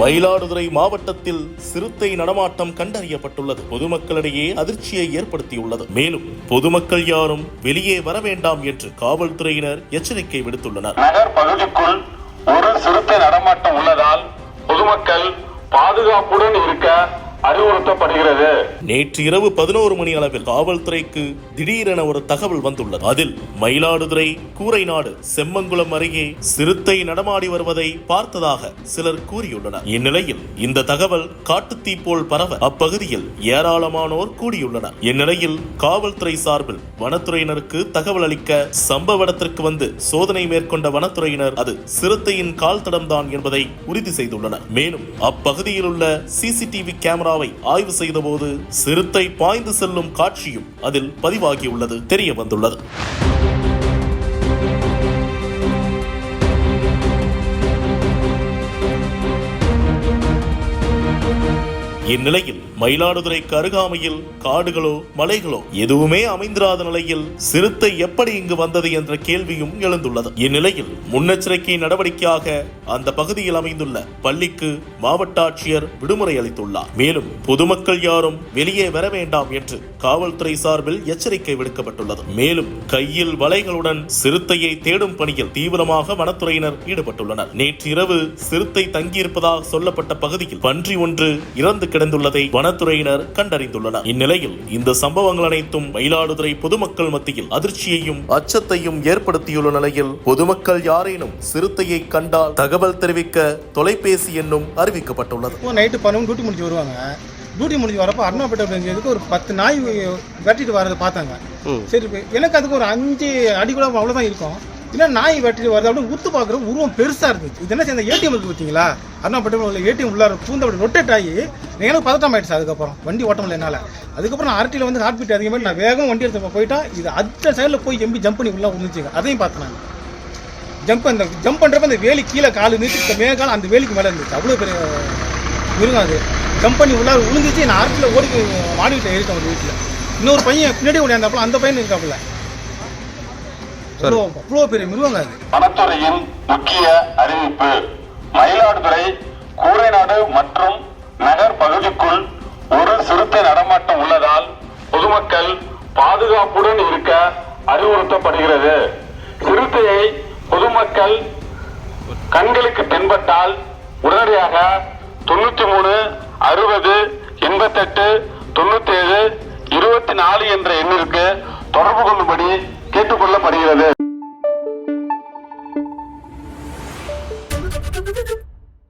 மயிலாடுதுறை மாவட்டத்தில் சிறுத்தை நடமாட்டம் கண்டறியப்பட்டுள்ளது. பொதுமக்களிடையே அதிர்ச்சியை ஏற்படுத்தியுள்ளது. மேலும் பொதுமக்கள் யாரும் வெளியே வர வேண்டாம் என்று காவல்துறையினர் எச்சரிக்கை விடுத்துள்ளனர். நகர் பகுதிக்குள் ஒரு சிறுத்தை நடமாட்டம் உள்ளதால் பொதுமக்கள் பாதுகாப்புடன் இருக்க அறிவுறுத்தப்படுகிறது. நேற்று இரவு பதினோரு மணி அளவில் காவல்துறைக்கு திடீரென ஒரு தகவல் வந்துள்ளது. அதில் மயிலாடுதுறை கூரைநாடு செம்மங்குளம் அருகே சிறுத்தை நடமாடி வருவதை பார்த்ததாக சிலர் கூறியுள்ளனர். இந்நிலையில் இந்த தகவல் காட்டுத்தீ போல் பரவ அப்பகுதியில் ஏராளமானோர் கூடியுள்ளனர். இந்நிலையில் காவல்துறை சார்பில் வனத்துறையினருக்கு தகவல் அளிக்க சம்பவ இடத்திற்கு வந்து சோதனை மேற்கொண்ட வனத்துறையினர் அது சிறுத்தையின் கால் தடம்தான் என்பதை உறுதி செய்துள்ளனர். மேலும் அப்பகுதியில் உள்ள சிசிடிவி கேமராவை ஆய்வு செய்தபோது சிறுத்தை பாய்ந்து செல்லும் காட்சியும் அதில் பதிவாகியுள்ளது தெரிய வந்துள்ளது. இந்நிலையில் மயிலாடுதுறைக்கு அருகாமையில் காடுகளோ மலைகளோ எதுவுமே அமைந்திராத நிலையில் சிறுத்தை எப்படி இங்கு வந்தது என்ற கேள்வியும் எழுந்துள்ளது. இந்நிலையில் முன்னெச்சரிக்கை நடவடிக்கையாக அந்த பகுதியில் அமைந்துள்ள பள்ளிக்கு மாவட்ட ஆட்சியர் விடுமுறை அளித்துள்ளார். மேலும் பொதுமக்கள் யாரும் வெளியே வர வேண்டாம் என்று காவல்துறை சார்பில் எச்சரிக்கை விடுக்கப்பட்டுள்ளது. மேலும் கையில் வலைகளுடன் சிறுத்தையை தேடும் பணியில் தீவிரமாக வனத்துறையினர் ஈடுபட்டுள்ளனர். நேற்று இரவு சிறுத்தை தங்கியிருப்பதாக சொல்லப்பட்ட பகுதியில் பன்றி ஒன்று இறந்து கிடந்துள்ளதை வனத்துறையினர் கண்டறிந்துள்ளனர். இந்நிலையில் இந்த சம்பவங்கள் அனைத்தும் மயிலாடுதுறை பொதுமக்கள் மத்தியில் அதிர்ச்சியையும் அச்சத்தையும் ஏற்படுத்தியுள்ள நிலையில் பொதுமக்கள் யாரேனும் சிறுத்தையை கண்டால் தகவல் தெரிவிக்க தொலைபேசி எண்ணும் அறிவிக்கப்பட்டுள்ளது. நைட்டு பன்னெண்டு டியூட்டி முடிச்சு வருவாங்க. டியூட்டி முடிஞ்சு வரப்போ அருணாப்பேட்டை ஒரு பத்து நாய் வெட்டிட்டு வரதை பார்த்தாங்க. சரி எனக்கு அதுக்கு ஒரு அஞ்சு அடி கூட அவ்வளோதான் இருக்கும். இல்லை நாய் வெட்டி வருது அப்படின்னு உத்து பார்க்குற உருவம் பெருசாக இருந்துச்சு இது என்ன சேர்ந்த ஏடிஎம் இருக்குது பார்த்தீங்களா? அருணாப்பேட்டை உள்ள ஏடிஎம் உள்ளார பூந்து அப்படி ரொட்டேட் ஆகி எனக்கு பதட்டம் ஆயிடுச்சு அதுக்கப்புறம். வண்டி ஓட்ட முடியல என்னால். அதுக்கப்புறம் நான் ஆர்டியில் வந்து ஹார்ட் பீட் அதிகமாக நான் வேகம் வண்டி எடுத்து போயிட்டேன் இது அடுத்த சைடில் போய் எம்பி ஜம்ப் பண்ணி உள்ளே விழுந்துச்சுங்க அதையும் பார்த்தேன் நான். ஜம்ப் அந்த ஜம்ப் பண்ணுறப்ப அந்த வேலி கீழே காலு நீட்டு மேலே அந்த வேலிக்கு மேலே இருந்துச்சு. அவ்வளோ பெரிய மிருகம் அது. ஜம்ப் பண்ணி உள்ளார விழுந்துச்சு நான் ஆர்டியில் ஓடி மாடி வீட்டில் ஏறிட்டேன் ஒரு வீட்டில். இன்னொரு பையன் பின்னாடி ஓடியாந்தாப்புல அந்த பையன் இருக்காப்புல. அவ்வளோ பெரிய மிருகங்க அது. வனத்துறையின் முக்கிய அறிவிப்பு. மயிலாடுதுறை கூரைநாடு மற்றும் நகர் பகுதிக்குள் ஒரு சிறுத்தை நடமாட்டம் உள்ளதால் பொதுமக்கள் பாதுகாப்புடன் இருக்க அறிவுறுத்தப்படுகிறது. சிறுத்தையை பொதுமக்கள் கண்களுக்கு தென்பட்டால் உடனடியாக தொண்ணூத்தி மூணு அறுபது எண்பத்தெட்டு தொண்ணூத்தி ஏழு இருபத்தி நாலு என்ற எண்ணிற்கு தொடர்பு கொள்ளும்படி கேட்டுக்கொள்ளப்படுகிறது